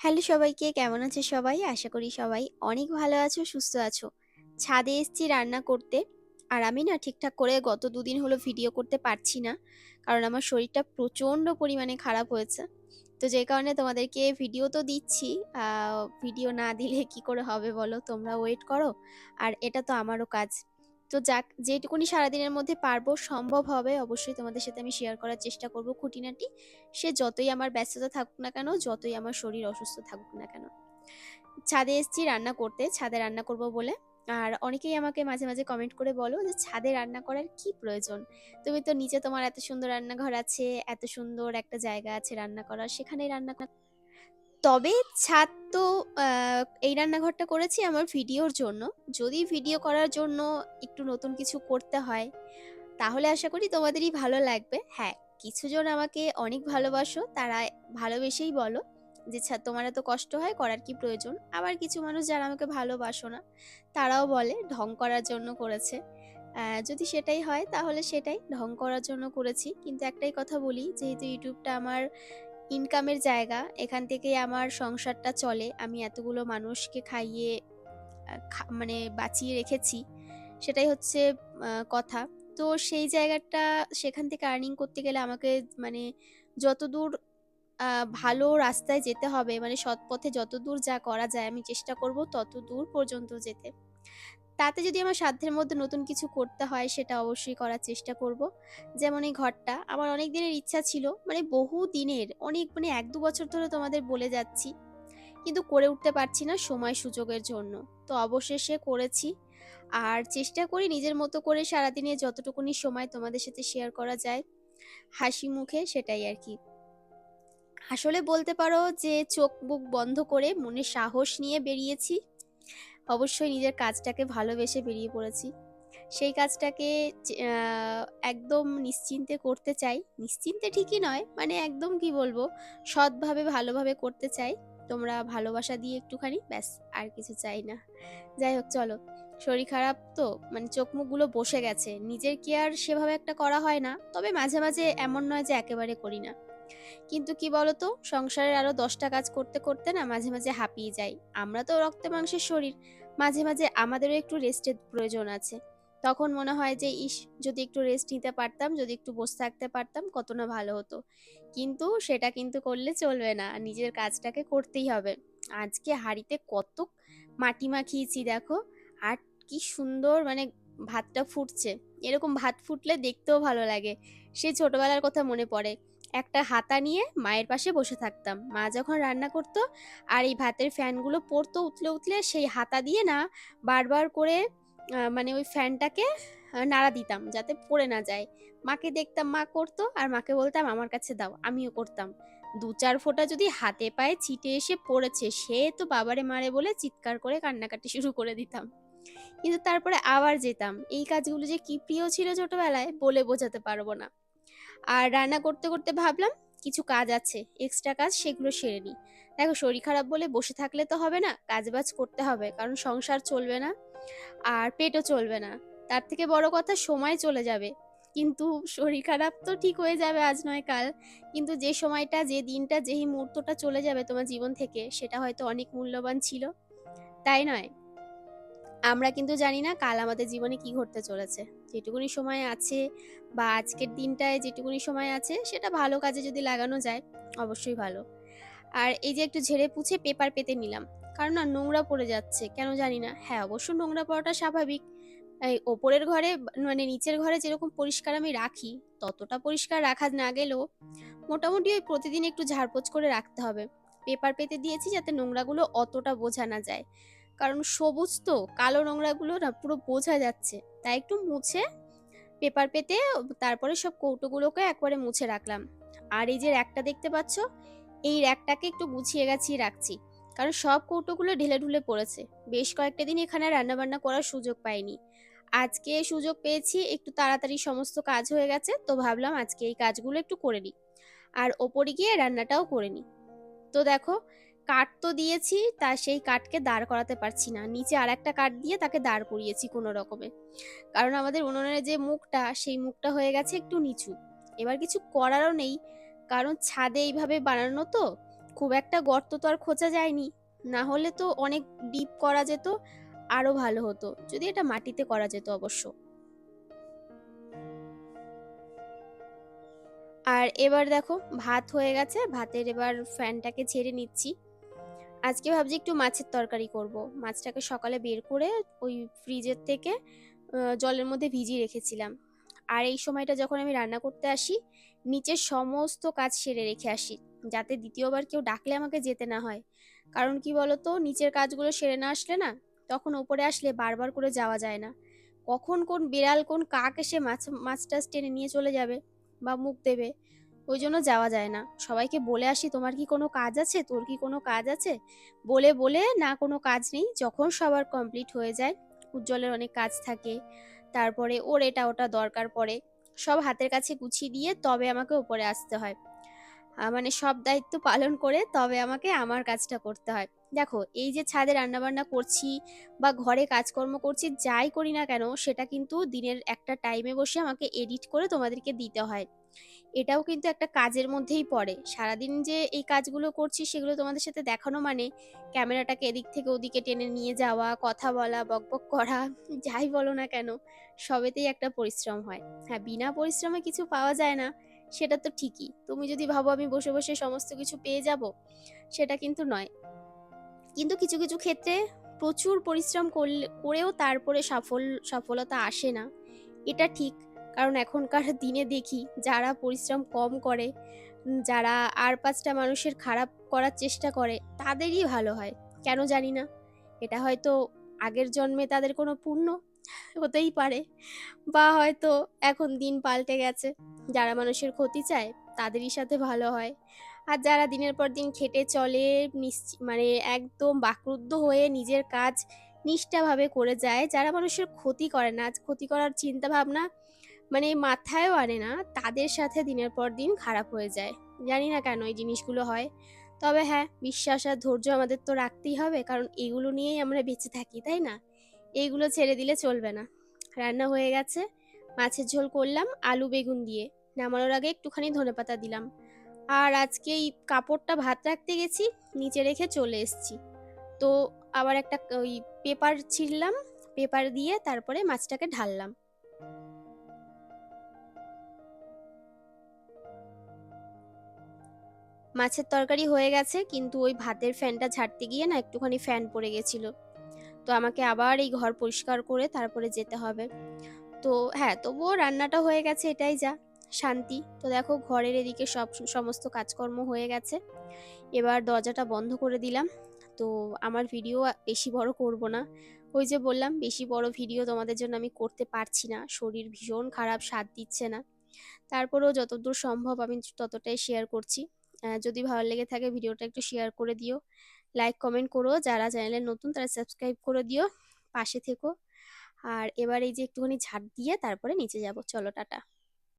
Hello সবাইকে, কেমন আছে সবাই? আশা করি সবাই অনেক ভালো আছো, সুস্থ আছো। ছাদে এসেছি রান্না করতে। আর আমি না ঠিকঠাক করে গত দুদিন হলো ভিডিও করতে পারছি না। কারণ আমার শরীরটা প্রচণ্ড পরিমাণে খারাপ হয়েছে। তো যে কারণে তোমাদেরকে ভিডিও তো দিচ্ছি। ভিডিও না দিলে কি করে হবে বলো? তোমরা ওয়েট করো। আর এটা তো আমারও কাজ। তো যাক, যেটুকুনি সারাদিনের মধ্যে পারব, সম্ভব হবে, অবশ্যই তোমাদের সাথে আমি শেয়ার করার চেষ্টা করব খুঁটিনাটি। সে যতই আমার ব্যস্ততা থাকুক না কেন, যতই আমার শরীর অসুস্থ থাকুক না কেন। ছাদে এসেছি রান্না করতে, ছাদে রান্না করব বলে। আর অনেকেই আমাকে মাঝে মাঝে কমেন্ট করে বলো যে, ছাদে রান্না করার কি প্রয়োজন? তুমি তো নিচে তোমার এত সুন্দর রান্নাঘর আছে, এত সুন্দর একটা জায়গা আছে রান্না করার, সেখানেই রান্না তবে ছাদ তো এই রান্নাঘরটা করেছি আমার ভিডিওর জন্য। যদি ভিডিও করার জন্য একটু নতুন কিছু করতে হয়, তাহলে আশা করি তোমাদেরই ভালো লাগবে। হ্যাঁ কিছুজন আমাকে অনেক ভালোবাসো, তারা ভালোবেসেই বলো যে, ছা, তোমার এত কষ্ট হয়, করার কি প্রয়োজন? আবার কিছু মানুষ যারা আমাকে ভালোবাসো না, তারাও বলে, ঢং করার জন্য করেছে। যদি সেটাই হয়, তাহলে সেটাই, ঢং করার জন্য করেছি। কিন্তু একটাই কথা বলি, যেহেতু ইউটিউবটা আমার ইনকামের জায়গা, এখান থেকেই আমার সংসারটা চলে। আমি এতগুলো মানুষকে খাইয়ে মানে বাঁচিয়ে রেখেছি, সেটাই হচ্ছে কথা। তো সেই জায়গাটা, সেখান থেকে আর্নিং করতে গেলে আমাকে মানে যতদূর ভালো রাস্তায় যেতে হবে মানে সৎ পথে যতদূর যা করা যায়, আমি চেষ্টা করব তত দূর পর্যন্ত যেতে। তাতে যদি আমার সাধ্যের মধ্যে নতুন কিছু করতে হয়, সেটা অবশ্যই করার চেষ্টা করব। যেমন এই ঘরটা, আমার অনেক দিনের ইচ্ছা ছিল মানে বহু দিনের, অনেক মানে এক দু বছর ধরে তোমাদের বলে যাচ্ছি। কিন্তু করে উঠতে পারছি না সময় সুযোগের জন্য। তো অবশেষে করেছি। আর চেষ্টা করি নিজের মতো করে সারাদিনে যতটুকুনি সময় তোমাদের সাথে শেয়ার করা যায়, হাসি মুখে সেটাই আর কি। আসলে বলতে পারো যে চোখ বুক বন্ধ করে মনে সাহস নিয়ে বেরিয়েছি। অবশ্যই নিজের কাজটাকে ভালোবেসে বেরিয়ে পড়েছি। সেই কাজটাকে একদম নিশ্চিন্তে করতে চাই। নিশ্চিন্তে ঠিকই নয় মানে একদম কি বলব, সৎভাবে, ভালোভাবে করতে চাই। তোমরা ভালোবাসা দিয়ে একটুখানি, ব্যাস, আর কিছু চাই না। যাই হোক, চলো। শরীর খারাপ তো মানে চোখ মুখগুলো বসে গেছে। নিজের কেয়ার সেভাবে একটা করা হয় না, তবে মাঝে মাঝে এমন নয় যে একেবারে করি না। কিন্তু কি বলতো? সংসারের আরও দশটা কাজ করতে করতে না মাঝে মাঝে হাঁপিয়ে যাই। আমরা তো রক্তে মাংসের শরীর। মাঝে মাঝে আমাদেরও একটু রেস্টের প্রয়োজন আছে। তখন মনে হয় যে, ইস, যদি একটু রেস্ট নিতে পারতাম, যদি একটু বসে থাকতে পারতাম, কত না ভালো হতো। কিন্তু সেটা কিন্তু করলে চলবে না। নিজের কাজটাকে করতেই হবে। আজকে হাঁড়িতে কত মাটি মাখিয়েছি দেখো। আর কি সুন্দর মানে ভাতটা ফুটছে। এরকম ভাত ফুটলে দেখতেও ভালো লাগে। সে ছোটবেলার কথা মনে পড়ে। একটা হাতা নিয়ে মায়ের পাশে বসে থাকতাম। মা যখন রান্না করতো আর এই ভাতের ফ্যানগুলো পড়তো উতলে উতলে, সেই হাতা দিয়ে না বারবার করে মানে ওই ফ্যানটাকে নাড়া দিতাম যাতে পড়ে না যায়। মাকে দেখতাম মা করতো আর মাকে বলতাম, আমার কাছে দাও, আমিও করতাম। দু চার ফোঁটা যদি হাতে পায়ে ছিটে এসে পড়েছে, সে তো বাবারে মারে বলে চিৎকার করে কান্নাকাটি শুরু করে দিতাম। কিন্তু তারপরে আবার যেতাম। এই কাজগুলো যে কি প্রিয় ছিল ছোটবেলায় বলে বোঝাতে পারব না। আর রান্না করতে করতে ভাবলাম কিছু কাজ আছে এক্সট্রা কাজ সেগুলো সেরে নিই। দেখো শরীর খারাপ বলে বসে থাকলে তো হবে না, কাজবাজ করতে হবে, কারণ সংসার চলবে না আর পেটও চলবে না। তার থেকে বড় কথা সময় চলে যাবে। কিন্তু শরীর খারাপ তো ঠিক হয়ে যাবে আজ নয় কাল। কিন্তু যে সময়টা, যে দিনটা, যেই মুহূর্তটা চলে যাবে তোমার জীবন থেকে, সেটা হয়তো অনেক মূল্যবান ছিল। তাই নয়। আমরা কিন্তু জানি না কাল আমাদের জীবনে কি ঘটতে চলেছে। যেটুকুনি সময় আছে বা আজকের দিনটায় যেটুকুনি সময় আছে, সেটা ভালো কাজে যদি লাগানো যায়, অবশ্যই ভালো। আর এই যে একটু ঝেড়ে পুছে পেপার পেতে নিলাম, কারণ না নোংরা পড়ে যাচ্ছে, কেন জানি না। হ্যাঁ অবশ্য নোংরা পড়াটা স্বাভাবিক। এই ওপরের ঘরে মানে নিচের ঘরে যেরকম পরিষ্কার আমি রাখি, ততটা পরিষ্কার রাখা না গেলেও মোটামুটি ওই প্রতিদিন একটু ঝাড়পোছ করে রাখতে হবে। পেপার পেতে দিয়েছি যাতে নোংরাগুলো অতটা বোঝা না যায়। কারণ সবুজ তো, কালো নোংরাগুলো না পুরো বোঝা যাচ্ছে। তাই একটু মুছে পেপার পেতে তারপরে সব কৌটোগুলোকে একবারে মুছে রাখলাম। আর এই যে র্যাকটা দেখতে পাচ্ছ, এই র্যাকটাকে একটু গুছিয়ে গাছিয়ে রাখছি। কারণ সব কৌটোগুলো ঢেলে ঢুলে পড়েছে। বেশ কয়েকটা দিন এখানে রান্নাবান্না করার সুযোগ পাইনি। আজকে সুযোগ পেয়েছি, একটু তাড়াতাড়ি সমস্ত কাজ হয়ে গেছে, তো ভাবলাম আজকে এই কাজগুলো একটু করে নিই। আর ওপরে গিয়ে রান্নাটাও করে নিই। তো দেখো কাঠ তো দিয়েছি, তা সেই কাঠকে দাঁড় করাতে পারছি না। নিচে আর একটা কাঠ দিয়ে তাকে দাঁড় করিয়েছি কোনো রকমে। কারণ আমাদের উনুনের যে মুখটা, সেই মুখটা হয়ে গেছে একটু নিচু। এবার কিছু করারও নেই, কারণ ছাদে এইভাবে বানানো তো, খুব একটা গর্ত তো আর খোঁজা যায়নি। না হলে তো অনেক ডিপ করা যেত, আরও ভালো হতো। যদি এটা মাটিতে করা যেত অবশ্য। আর এবার দেখো, ভাত হয়ে গেছে, ভাতের এবার ফ্যানটাকে ছেড়ে নিচ্ছি। আজকে ভাবছি একটু মাছের তরকারি করব। মাছটাকে সকালে বের করে ওই ফ্রিজের থেকে জলের মধ্যে ভিজিয়ে রেখেছিলাম। আর এই সময়টা যখন আমি রান্না করতে আসি, নিচের সমস্ত কাজ সেরে রেখে আসি, যাতে দ্বিতীয়বার কেউ ডাকলে আমাকে যেতে না হয়। কারণ কি বলতো, নিচের কাজগুলো সেরে না আসলে না, তখন ওপরে আসলে বারবার করে যাওয়া যায় না। কখন কোন বিড়াল কোন কাক এসে মাছ মাছ টাছ টেনে নিয়ে চলে যাবে বা মুখ দেবে ওই জন্য যাওয়া যায় না। সবাইকে বলে আসি, তোমার কি কোনো কাজ আছে? তোর কি কোনো কাজ আছে? বলে বলে, না, কোনো কাজ নেই। যখন সবার কমপ্লিট হয়ে যায়, উজ্জ্বলের অনেক কাজ থাকে। তারপরে ওর এটা ওটা দরকার পড়ে। সব হাতের কাছে গুছিয়ে দিয়ে তবে আমাকে ওপরে আসতে হয়। মানে সব দায়িত্ব পালন করে তবে আমাকে আমার কাজটা করতে হয়। দেখো, এই যে ছাদে রান্নাবান্না করছি বা ঘরে কাজকর্ম করছি, যাই করি না কেন, সেটা কিন্তু দিনের একটা টাইমে বসে আমাকে এডিট করে তোমাদেরকে দিতে হয়। এটাও কিন্তু একটা কাজের মধ্যেই পড়ে। সারাদিন যে এই কাজগুলো করছি, সেগুলো তোমাদের সাথে দেখানো মানে ক্যামেরাটাকে এদিক থেকে ওদিকে টেনে নিয়ে যাওয়া, কথা বলা, বকবক করা, যাই বলো না কেন, সবেতেই একটা পরিশ্রম হয়। হ্যাঁ বিনা পরিশ্রমে কিছু পাওয়া যায় না, সেটা তো ঠিকই। তুমি যদি ভাবো আমি বসে বসে সমস্ত কিছু পেয়ে যাব, সেটা কিন্তু নয়। কিন্তু কিছু কিছু ক্ষেত্রে প্রচুর পরিশ্রম করলে, করেও তারপরে সফল, সফলতা আসে না। এটা ঠিক, কারণ এখনকার দিনে দেখি যারা পরিশ্রম কম করে যারা আর পাঁচটা মানুষের খারাপ করার চেষ্টা করে, তাদেরই ভালো হয়। কেন জানি না, এটা হয়তো আগের জন্মে তাদের কোনো পুণ্য হতেই পারে, বা হয়তো এখন দিন পাল্টে গেছে। যারা মানুষের ক্ষতি চায়, তাদেরই সাথে ভালো হয়। আর যারা দিনের পর দিন খেটে চলে মানে একদম বাকরুদ্ধ হয়ে নিজের কাজ নিষ্ঠাভাবে করে যায়, যারা মানুষের ক্ষতি করে না, ক্ষতি করার চিন্তা ভাবনা মানে মাথায়ও আনে না, তাদের সাথে দিনের পর দিন খারাপ হয়ে যায়। জানি না কেন এই জিনিসগুলো হয়। তবে হ্যাঁ বিশ্বাস আর ধৈর্য আমাদের তো রাখতেই হবে, কারণ এগুলো নিয়েই আমরা বেঁচে থাকি, তাই না? এইগুলো ছেড়ে দিলে চলবে না। রান্না হয়ে গেছে, মাছের ঝোল করলাম, আলু বেগুন দিয়ে। নামানোর আগে একটুখানি ধনেপাতা দিলাম। আর আজকে এই কাপড়টা ভাত রাখতে গেছি, নিচে রেখে চলে এসেছি। তো আবার একটা ওই পেপার ছিঁড়লাম, পেপার দিয়ে তারপরে মাছটাকে ঢাললাম। মাছের তরকারি হয়ে গেছে, কিন্তু ওই ভাতের ফ্যানটা ঝাড়তে গিয়ে না একটুখানি ফ্যান পড়ে গেছিল। তো আমাকে আবার এই ঘর পরিষ্কার করে তারপরে যেতে হবে। তো হ্যাঁ তবুও রান্নাটা হয়ে গেছে, এটাই যা। শান্তি। তো দেখো ঘরের এদিকে সব সমস্ত কাজকর্ম হয়ে গেছে। এবার দরজাটা বন্ধ করে দিলাম। তো আমার ভিডিও বেশি বড় করব না। ওই যে বললাম, বেশি বড় ভিডিও তোমাদের জন্য আমি করতে পারছি না। শরীর ভীষণ খারাপ, স্বাদ দিচ্ছে না। তারপরেও যতদূর সম্ভব আমি ততটাই শেয়ার করছি। যদি ভালো লেগে থাকে ভিডিওটা একটু শেয়ার করে দিও। লাইক কমেন্ট করো। যারা চ্যানেলে নতুন তারা সাবস্ক্রাইব করে দিও। পাশে থেকো। আর এবার এই যে একটুখানি ঝাড় দিয়ে তারপরে নিচে যাব। চলো, টাটা।